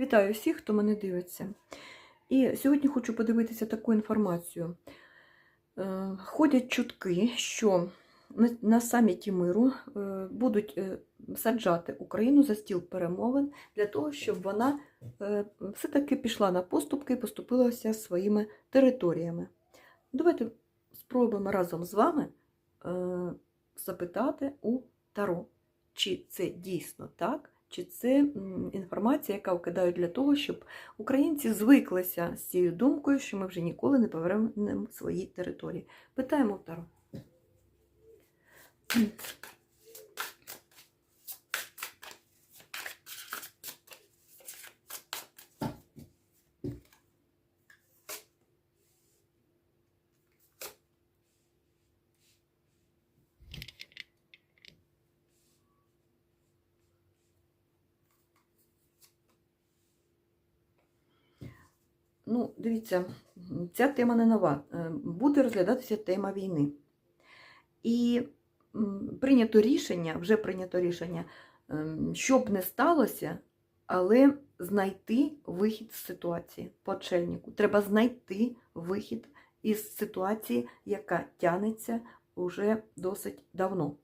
Вітаю всіх, хто мене дивиться. І сьогодні хочу подивитися таку інформацію. Е, Ходять чутки, що на- саміті миру е, будуть е, саджати Україну за стіл перемовин для того, щоб вона все-таки пішла на поступки і поступилася своїми територіями. Давайте спробуємо разом з вами запитати у Таро, чи це дійсно так, чи це інформація, яка вкидають для того, щоб українці звиклися з цією думкою, що ми вже ніколи не повернемо свої території. Питаємо в Ну, дивіться, ця тема не нова. Е, Буде розглядатися тема війни. І прийнято рішення, вже прийнято рішення, ем, щоб не сталося, але знайти вихід з ситуації по чельнику. Треба знайти вихід із ситуації, яка тягнеться уже досить давно.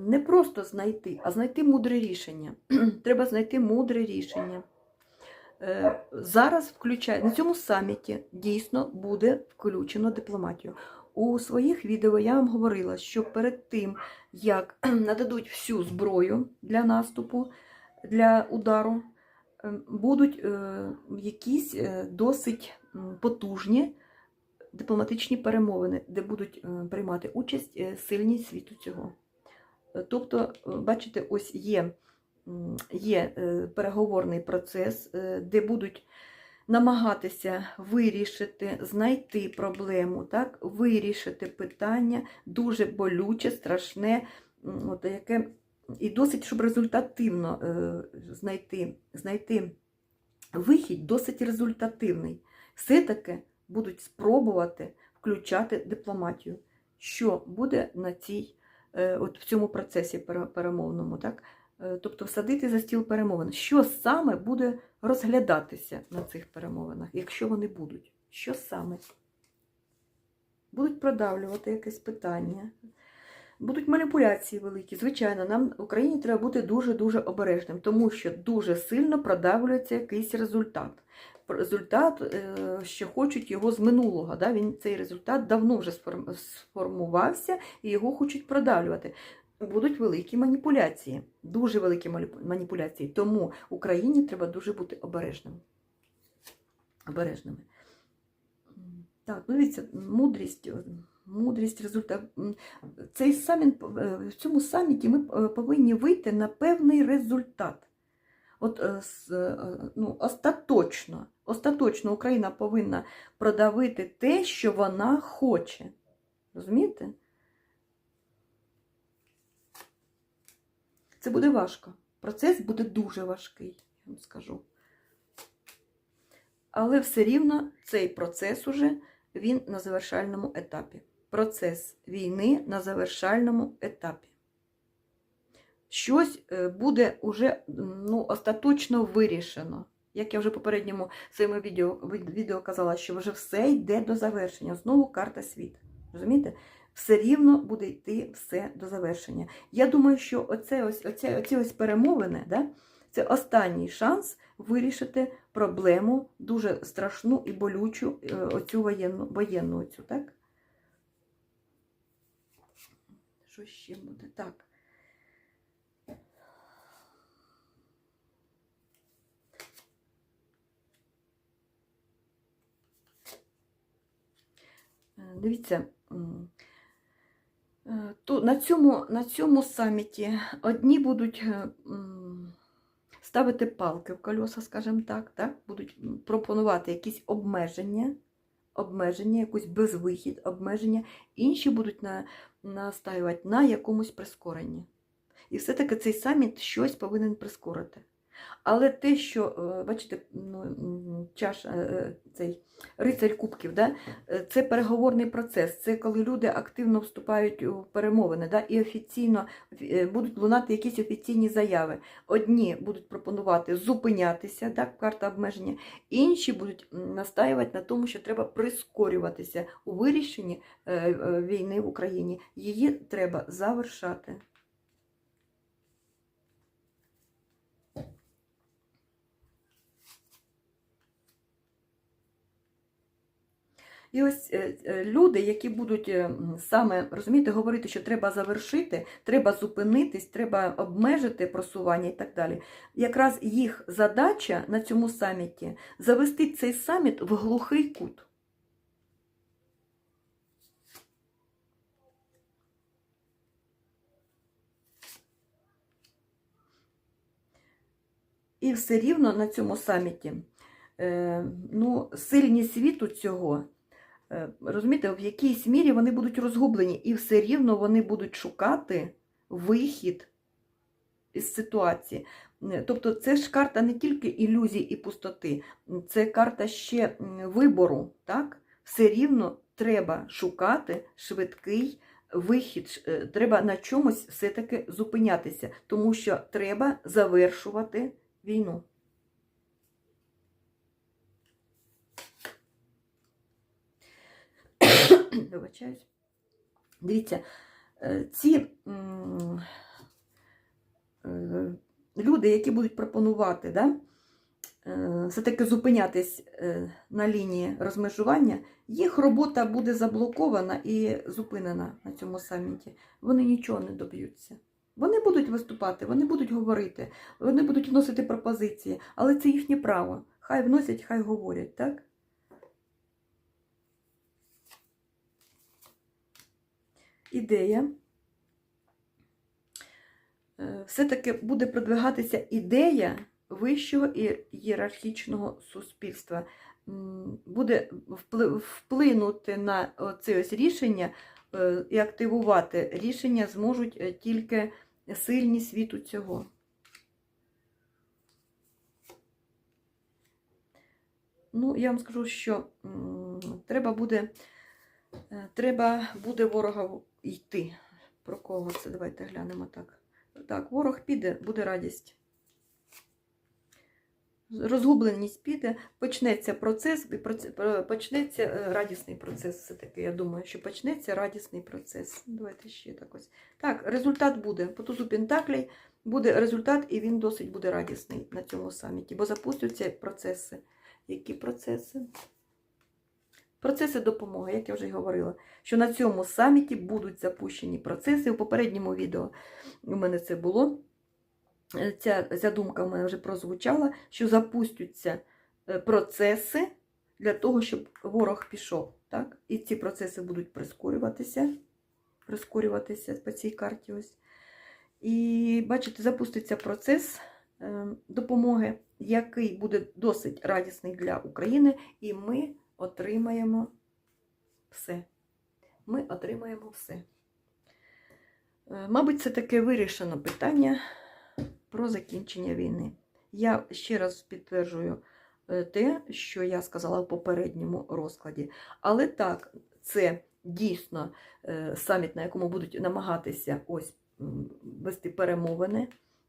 Не просто знайти, а знайти мудре рішення. Треба знайти мудре рішення. Е, Зараз включає на цьому саміті дійсно буде включено дипломатію. У своїх відео я вам говорила, що перед тим, як нададуть всю зброю для наступу, для удару, е, будуть е, якісь е, досить потужні дипломатичні перемовини, де будуть е, приймати участь е, сильні світу цього. Тобто, е, бачите, ось є, є е, переговорний процес, е, де будуть намагатися вирішити, знайти проблему, так? вирішити питання дуже болюче, страшне, от, яке і досить, щоб результативно знайти, знайти вихід, досить результативний. Все-таки будуть спробувати включати дипломатію. Що буде на цій от в цьому процесі перемовному, так? Е, Тобто всадити за стіл перемовин. Що саме буде розглядатися на цих перемовинах, якщо вони будуть? Що саме? Будуть продавлювати якесь питання, будуть маніпуляції великі. Звичайно, нам в Україні треба бути дуже-дуже обережним, тому що дуже сильно продавлюється якийсь результат. Результат, е, що хочуть його з минулого. Да? Він, цей результат давно вже сформувався і його хочуть продавлювати. Будуть великі маніпуляції, дуже великі маніпуляції. Тому Україні треба дуже бути обережним. обережними. Так, ну дивіться, мудрість, мудрість, результат. Цей саміт, е, в цьому саміті ми е, повинні вийти на певний результат. От е, е, ну, остаточно, остаточно Україна повинна продавити те, що вона хоче. Розумієте? Це буде важко. Процес буде дуже важкий, я вам скажу. Але все рівно цей процес уже він на завершальному етапі. Процес війни на завершальному етапі. Щось е, буде уже ну, остаточно вирішено. Як я вже в попередньому своєму відео, відео казала, що вже все йде до завершення. Знову карта світу. Розумієте? Все рівно буде йти все до завершення. Я думаю, що оце ось, оце, оці ось перемовини, да, це останній шанс вирішити проблему дуже страшну і болючу, е, оцю воєнну, воєнну оцю, так? Що ще буде? Так. Дивіться, е, на цьому, на цьому саміті одні будуть е, ставити палки в колеса, скажімо так, так, будуть пропонувати якісь обмеження, обмеження, якусь безвихід, обмеження, інші будуть на, настаювати на якомусь прискоренні. І все-таки цей саміт щось повинен прискорити. Але те, що, е, бачите, ну, м, чаша, е, цей рицарь кубків, да? е, це переговорний процес, це коли люди активно вступають у перемовини да? і офіційно е, будуть лунати якісь офіційні заяви. Одні будуть пропонувати зупинятися, так, карта обмеження, інші будуть настаювати на тому, що треба прискорюватися у вирішенні е, е, війни в Україні. Її треба завершати. І ось е, е, люди, які будуть е, саме розумієте, говорити, що треба завершити, треба зупинитись, треба обмежити просування і так далі. Якраз їх задача на цьому саміті завести цей саміт в глухий кут. І все рівно на цьому саміті ну, сильні світу цього. Е, Розумієте, в якійсь мірі вони будуть розгублені, і все рівно вони будуть шукати вихід із ситуації. Тобто це ж карта не тільки ілюзій і пустоти, це карта ще вибору. Так? Все рівно треба шукати швидкий вихід, е, треба на чомусь все-таки зупинятися, тому що треба завершувати війну. Вибачаюсь. Дивіться, е, ці е, люди, які будуть пропонувати, да, е, все-таки зупинятись на лінії розмежування, їх робота буде заблокована і зупинена на цьому саміті. Вони нічого не доб'ються. Вони будуть виступати, вони будуть говорити, вони будуть вносити пропозиції, але це їхнє право. Хай вносять, хай говорять, так? Ідея. Е, Все-таки буде продвигатися ідея вищого ієрархічного суспільства. Буде вплинути на це ось рішення е, і активувати рішення зможуть е, тільки сильні світу цього. Ну, я вам скажу, що треба буде, треба буде ворога йти. Про кого це? Давайте глянемо так. Так, ворог піде, буде радість. Розгубленість піде, почнеться процес, почнеться е, радісний процес. Все-таки, я думаю, що почнеться радісний процес. Давайте ще так ось. Так, результат буде. По тузу Пентаклей буде результат, і він досить буде радісний на цьому саміті, бо запустяться процеси. Які процеси? Процеси допомоги, як я вже й говорила, що на цьому саміті будуть запущені процеси. У попередньому відео у мене це було. Е, Ця, ця думка в мене вже прозвучала, що запустяться е, процеси для того, щоб ворог пішов. Так? І ці процеси будуть прискорюватися, прискорюватися по цій карті. ось. І бачите, запуститься процес е, допомоги, який буде досить радісний для України, і ми отримаємо все. Ми отримаємо все. Е, Мабуть, це таке вирішено питання про закінчення війни. Я ще раз підтверджую е, те, що я сказала в попередньому розкладі. Але так, це дійсно е, саміт, на якому будуть намагатися ось вести перемовини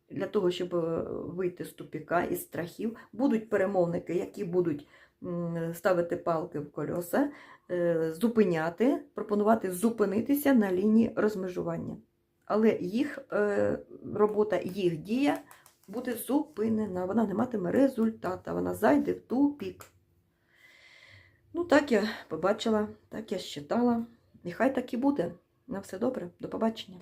для того, щоб вийти з тупіка із страхів. Будуть перемовники, які будуть ставити палки в кольоса, е, зупиняти, пропонувати зупинитися на лінії розмежування. Але їх е, робота, їх дія буде зупинена. Вона не матиме результата, вона зайде в тупік. Ну, так я побачила, так я считала. Нехай так і буде. На все добре, до побачення.